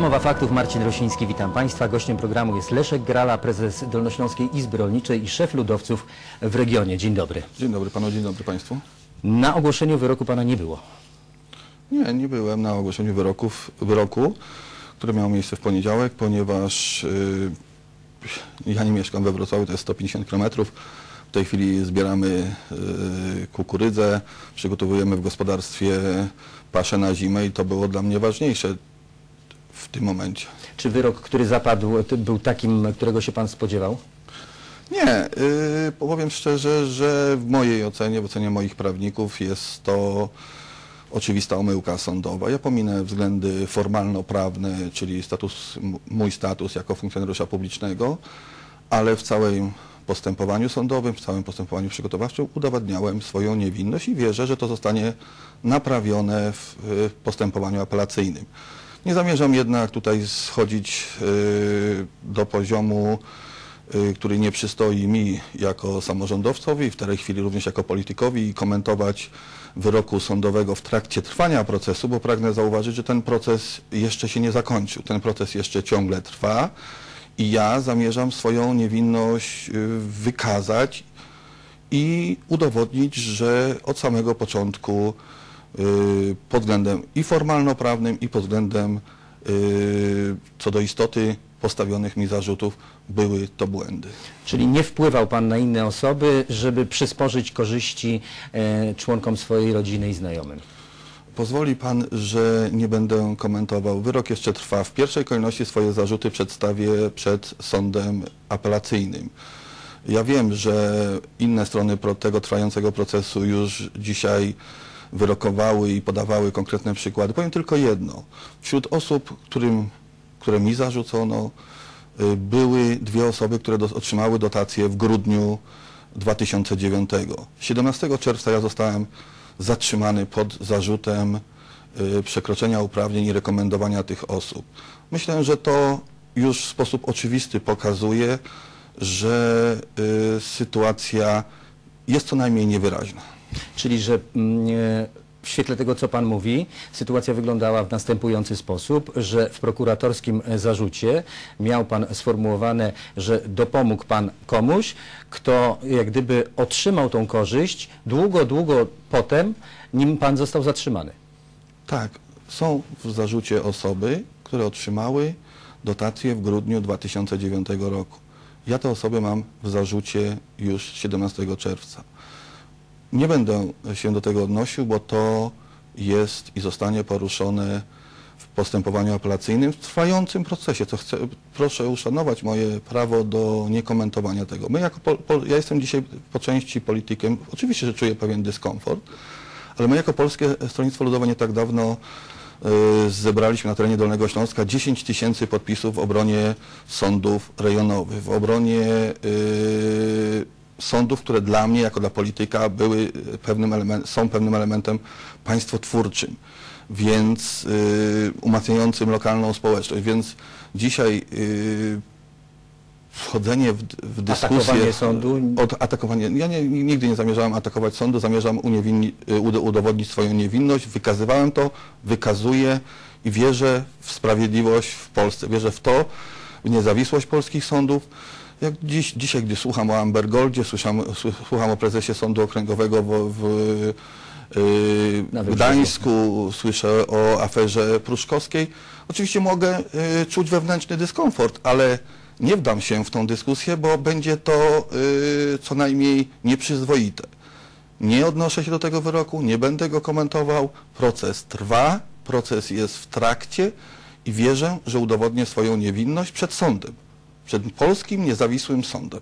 Rozmowa faktów, Marcin Rosiński, witam Państwa. Gościem programu jest Leszek Grala, prezes Dolnośląskiej Izby Rolniczej i szef ludowców w regionie. Dzień dobry. Dzień dobry panu, dzień dobry państwu. Na ogłoszeniu wyroku Pana nie było. Nie, nie byłem na ogłoszeniu wyroków, wyroku, które miało miejsce w poniedziałek, ponieważ y, ja nie mieszkam we Wrocławiu, to jest 150 km. W tej chwili zbieramy y, kukurydzę, przygotowujemy w gospodarstwie paszę na zimę i to było dla mnie ważniejsze w tym momencie. Czy wyrok, który zapadł, był takim, którego się Pan spodziewał? Nie, y, powiem szczerze, że w mojej ocenie, w ocenie moich prawników jest to oczywista omyłka sądowa. Ja pominę względy formalno-prawne, czyli status, mój status jako funkcjonariusza publicznego, ale w całym postępowaniu sądowym, w całym postępowaniu przygotowawczym udowadniałem swoją niewinność i wierzę, że to zostanie naprawione w y, postępowaniu apelacyjnym. Nie zamierzam jednak tutaj schodzić y, do poziomu y, który nie przystoi mi jako samorządowcowi, w tej chwili również jako politykowi i komentować wyroku sądowego w trakcie trwania procesu, bo pragnę zauważyć, że ten proces jeszcze się nie zakończył. Ten proces jeszcze ciągle trwa i ja zamierzam swoją niewinność y, wykazać i udowodnić, że od samego początku pod względem i formalno-prawnym, i pod względem y, co do istoty postawionych mi zarzutów były to błędy. Czyli nie wpływał Pan na inne osoby, żeby przysporzyć korzyści e, członkom swojej rodziny i znajomym? Pozwoli pan, że nie będę komentował. Wyrok jeszcze trwa. W pierwszej kolejności swoje zarzuty przedstawię przed sądem apelacyjnym. Ja wiem, że inne strony tego trwającego procesu już dzisiaj wyrokowały i podawały konkretne przykłady. Powiem tylko jedno. Wśród osób, którym, które mi zarzucono, y, były dwie osoby, które do, otrzymały dotację w grudniu 2009. 17 czerwca ja zostałem zatrzymany pod zarzutem y, przekroczenia uprawnień i rekomendowania tych osób. Myślę, że to już w sposób oczywisty pokazuje, że y, sytuacja jest co najmniej niewyraźna. Czyli, że mm, w świetle tego, co Pan mówi, sytuacja wyglądała w następujący sposób, że w prokuratorskim e, zarzucie miał Pan sformułowane, że dopomógł Pan komuś, kto jak gdyby otrzymał tą korzyść długo, długo potem, nim Pan został zatrzymany. Tak, są w zarzucie osoby, które otrzymały dotację w grudniu 2009 roku. Ja te osoby mam w zarzucie już 17 czerwca. Nie będę się do tego odnosił, bo to jest i zostanie poruszone w postępowaniu apelacyjnym w trwającym procesie. Co chcę, proszę uszanować moje prawo do niekomentowania tego. My jako pol, pol, ja jestem dzisiaj po części politykiem, oczywiście, że czuję pewien dyskomfort, ale my jako Polskie Stronnictwo Ludowe nie tak dawno y, zebraliśmy na terenie Dolnego Śląska 10 tysięcy podpisów w obronie sądów rejonowych, w obronie y, sądów, które dla mnie, jako dla polityka, były pewnym element, są pewnym elementem państwotwórczym, więc y, umacniającym lokalną społeczność. Więc dzisiaj y, wchodzenie w, w dyskusję... Atakowanie sądu? Od atakowanie. Ja nie, nigdy nie zamierzałem atakować sądu, zamierzam uniewinni, y, udo- udowodnić swoją niewinność. Wykazywałem to, wykazuję i wierzę w sprawiedliwość w Polsce. Wierzę w to, w niezawisłość polskich sądów. Jak dziś, dzisiaj, gdy słucham o Amber Goldzie, słucham, słu- słucham o prezesie Sądu Okręgowego w, w, y, Wybrzeżu. Gdańsku, słyszę o aferze pruszkowskiej. Oczywiście mogę y, czuć wewnętrzny dyskomfort, ale nie wdam się w tą dyskusję, bo będzie to y, co najmniej nieprzyzwoite. Nie odnoszę się do tego wyroku, nie będę go komentował. Proces trwa, proces jest w trakcie i wierzę, że udowodnię swoją niewinność przed sądem, przed polskim niezawisłym sądem.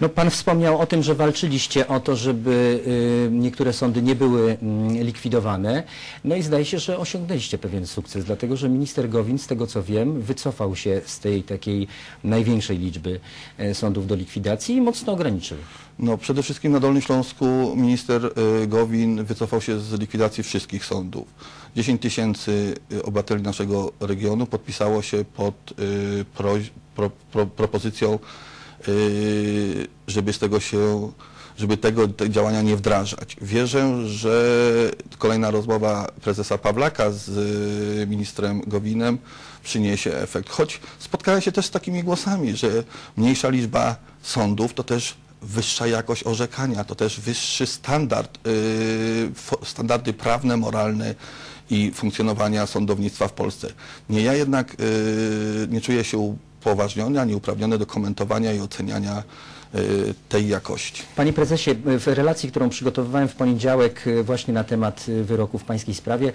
No, pan wspomniał o tym, że walczyliście o to, żeby y, niektóre sądy nie były mm, likwidowane. No i zdaje się, że osiągnęliście pewien sukces, dlatego że minister Gowin, z tego co wiem, wycofał się z tej takiej największej liczby e, sądów do likwidacji i mocno ograniczył. No, przede wszystkim na Dolnym Śląsku minister y, Gowin wycofał się z likwidacji wszystkich sądów. 10 tysięcy y, obywateli naszego regionu podpisało się pod pro, pro, pro, propozycją, żeby z tego się żeby tego te działania nie wdrażać. Wierzę, że kolejna rozmowa prezesa Pawlaka z y, ministrem Gowinem przyniesie efekt. Choć spotkałem się też z takimi głosami, że mniejsza liczba sądów to też wyższa jakość orzekania, to też wyższy standard, fo- standardy prawne, moralne i funkcjonowania sądownictwa w Polsce. Nie, ja jednak nie czuję się upoważniony ani uprawniony do komentowania i oceniania tej jakości. Panie prezesie, w relacji, którą przygotowywałem w poniedziałek e, właśnie na temat e, wyroku w pańskiej sprawie,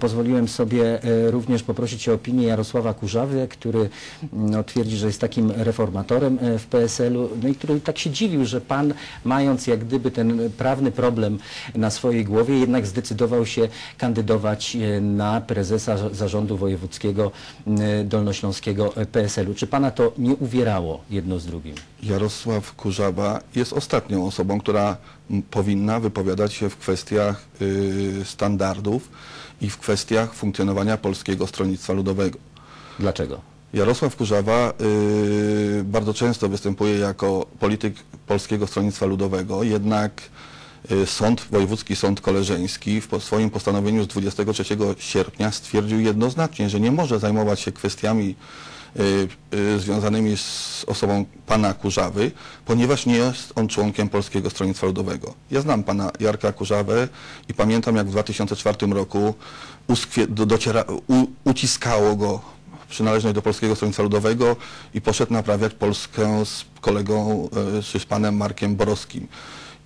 pozwoliłem sobie również poprosić o opinię Jarosława Kurzawy, który no, twierdzi, że jest takim reformatorem w PSL-u, no i który tak się dziwił, że pan, mając jak gdyby ten prawny problem na swojej głowie, jednak zdecydował się kandydować na prezesa zarządu wojewódzkiego dolnośląskiego PSL-u. Czy pana to nie uwierało jedno z drugim? Jarosław Kurzawa jest ostatnią osobą, która powinna wypowiadać się w kwestiach y, standardów i w kwestiach funkcjonowania Polskiego Stronnictwa Ludowego. Dlaczego? Jarosław Kurzawa y, bardzo często występuje jako polityk Polskiego Stronnictwa Ludowego, jednak y, sąd, Wojewódzki Sąd Koleżeński w po swoim postanowieniu z 23 sierpnia stwierdził jednoznacznie, że nie może zajmować się kwestiami związanymi z osobą pana Kurzawy, ponieważ nie jest on członkiem Polskiego Stronnictwa Ludowego. Ja znam pana Jarka Kurzawę i pamiętam jak w 2004 roku dociera, uciskało go przynależność do Polskiego Stronnictwa Ludowego i poszedł naprawiać Polskę z kolegą, czy z panem Markiem Borowskim.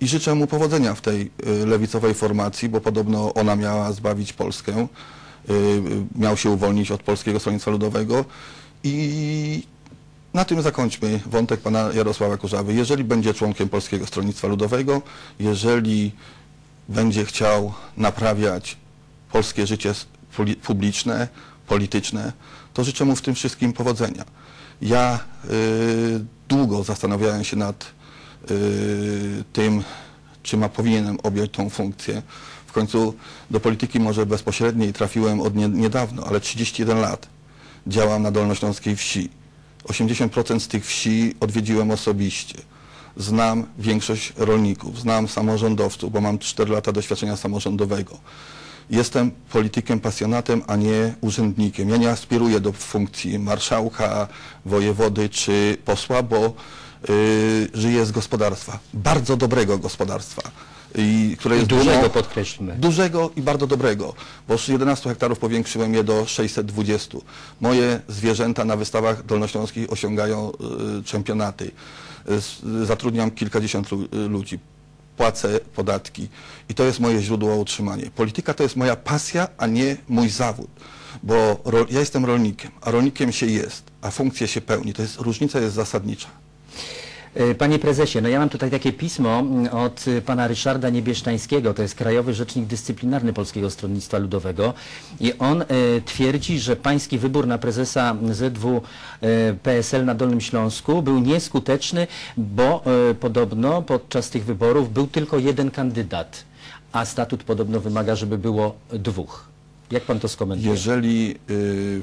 I życzę mu powodzenia w tej lewicowej formacji, bo podobno ona miała zbawić Polskę, miał się uwolnić od Polskiego Stronnictwa Ludowego i na tym zakończmy wątek pana Jarosława Kurzawy. Jeżeli będzie członkiem Polskiego Stronnictwa Ludowego, jeżeli będzie chciał naprawiać polskie życie publiczne, polityczne, to życzę mu w tym wszystkim powodzenia. Ja y, długo zastanawiałem się nad y, tym, czy ma powinienem objąć tą funkcję. W końcu do polityki może bezpośredniej trafiłem od nie, niedawno, ale 31 lat działam na Dolnośląskiej wsi. 80% z tych wsi odwiedziłem osobiście. Znam większość rolników, znam samorządowców, bo mam 4 lata doświadczenia samorządowego. Jestem politykiem, pasjonatem, a nie urzędnikiem. Ja nie aspiruję do funkcji marszałka, wojewody czy posła, bo y, żyję z gospodarstwa. Bardzo dobrego gospodarstwa. I, które jest Dużego podkreślmy. Dużego i bardzo dobrego, bo z 11 hektarów powiększyłem je do 620. Moje zwierzęta na wystawach dolnośląskich osiągają y, czempionaty. Y, zatrudniam kilkadziesiąt y, ludzi. Płacę podatki i to jest moje źródło utrzymania. Polityka to jest moja pasja, a nie mój zawód, bo ro, ja jestem rolnikiem, a rolnikiem się jest, a funkcję się pełni. To jest, różnica jest zasadnicza. E, Panie prezesie, no ja mam tutaj takie pismo mm, od y, pana Ryszarda Niebieszczańskiego, to jest Krajowy Rzecznik Dyscyplinarny Polskiego Stronnictwa Ludowego i on e, twierdzi, że pański wybór na prezesa ZW e, PSL na Dolnym Śląsku był nieskuteczny, bo podobno podczas tych wyborów był tylko jeden kandydat, a statut podobno wymaga, żeby było dwóch. Jak pan to skomentuje? Jeżeli y,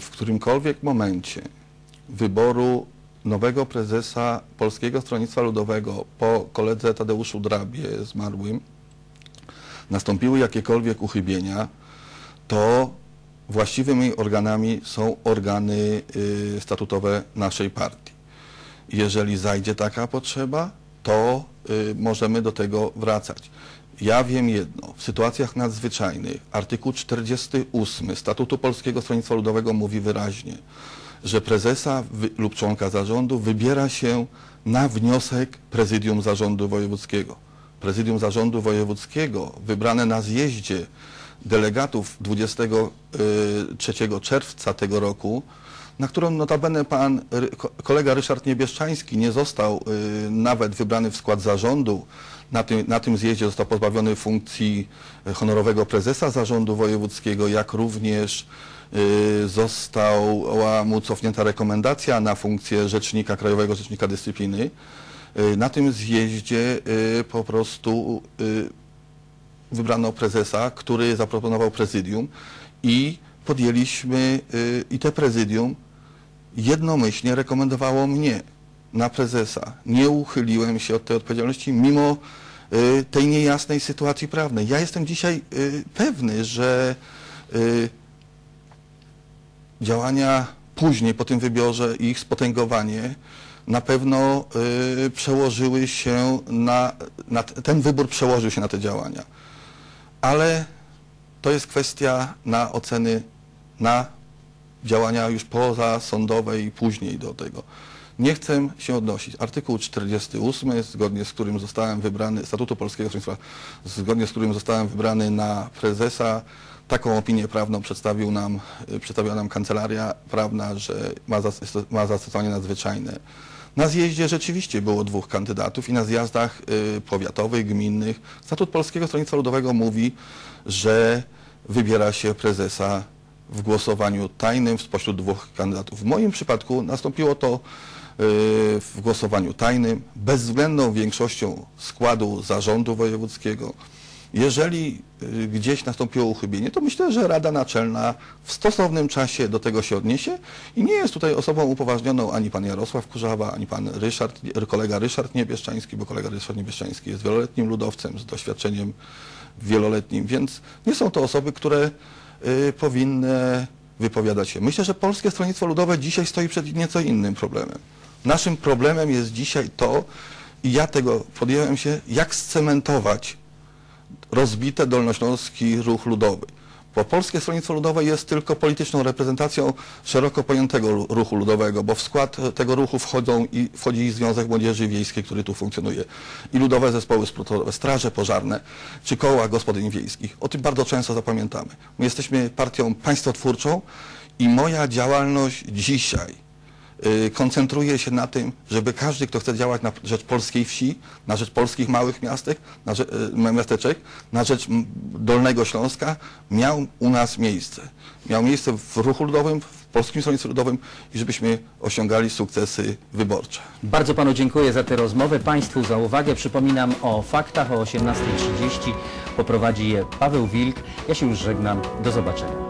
w którymkolwiek momencie wyboru nowego prezesa Polskiego Stronnictwa Ludowego po koledze Tadeuszu Drabie zmarłym nastąpiły jakiekolwiek uchybienia, to właściwymi organami są organy y, statutowe naszej partii. Jeżeli zajdzie taka potrzeba, to y, możemy do tego wracać. Ja wiem jedno, w sytuacjach nadzwyczajnych artykuł 48 Statutu Polskiego Stronnictwa Ludowego mówi wyraźnie, że prezesa lub członka zarządu wybiera się na wniosek prezydium zarządu wojewódzkiego. Prezydium zarządu wojewódzkiego wybrane na zjeździe delegatów 23 czerwca tego roku na którą notabene pan kolega Ryszard Niebieszczański nie został y, nawet wybrany w skład zarządu. Na tym, na tym zjeździe został pozbawiony funkcji y, honorowego prezesa zarządu wojewódzkiego, jak również y, została mu cofnięta rekomendacja na funkcję rzecznika, Krajowego Rzecznika Dyscypliny. Y, na tym zjeździe y, po prostu y, wybrano prezesa, który zaproponował prezydium i podjęliśmy y, i te prezydium jednomyślnie rekomendowało mnie na prezesa. Nie uchyliłem się od tej odpowiedzialności, mimo y, tej niejasnej sytuacji prawnej. Ja jestem dzisiaj y, pewny, że y, działania później po tym wybiorze i ich spotęgowanie na pewno y, przełożyły się na, na ten wybór przełożył się na te działania. Ale to jest kwestia na oceny, na działania już pozasądowe i później do tego. Nie chcę się odnosić. Artykuł 48, zgodnie z którym zostałem wybrany, Statutu Polskiego Stronnictwa, zgodnie z którym zostałem wybrany na prezesa, taką opinię prawną przedstawił nam, y, przedstawiła nam kancelaria prawna, że ma, zas, ma zastosowanie nadzwyczajne. Na zjeździe rzeczywiście było dwóch kandydatów i na zjazdach y, powiatowych, gminnych Statut Polskiego Stronnictwa Ludowego mówi, że wybiera się prezesa w głosowaniu tajnym spośród dwóch kandydatów. W moim przypadku nastąpiło to y, w głosowaniu tajnym, bezwzględną większością składu zarządu wojewódzkiego. Jeżeli y, gdzieś nastąpiło uchybienie, to myślę, że Rada Naczelna w stosownym czasie do tego się odniesie i nie jest tutaj osobą upoważnioną ani pan Jarosław Kurzawa, ani pan Ryszard, kolega Ryszard Niebieszczański, bo kolega Ryszard Niebieszczański jest wieloletnim ludowcem z doświadczeniem wieloletnim, więc nie są to osoby, które y, powinny wypowiadać się. Myślę, że Polskie Stronnictwo Ludowe dzisiaj stoi przed nieco innym problemem. Naszym problemem jest dzisiaj to, i ja tego podjąłem się, jak scementować rozbite dolnośląski ruch ludowy. Bo Polskie Stronnictwo Ludowe jest tylko polityczną reprezentacją szeroko pojętego ruchu ludowego, bo w skład tego ruchu wchodzą i, wchodzi i Związek Młodzieży Wiejskiej, który tu funkcjonuje, i ludowe zespoły sportowe, straże pożarne, czy koła gospodyń wiejskich. O tym bardzo często zapamiętamy. My jesteśmy partią państwotwórczą i moja działalność dzisiaj koncentruje się na tym, żeby każdy, kto chce działać na rzecz polskiej wsi, na rzecz polskich małych miastek, na rzecz, y, miasteczek, na rzecz Dolnego Śląska, miał u nas miejsce. Miał miejsce w ruchu ludowym, w Polskim Stronnictwie Ludowym i żebyśmy osiągali sukcesy wyborcze. Bardzo panu dziękuję za tę rozmowę, państwu za uwagę. Przypominam o faktach o 18.30 poprowadzi je Paweł Wilk. Ja się już żegnam. Do zobaczenia.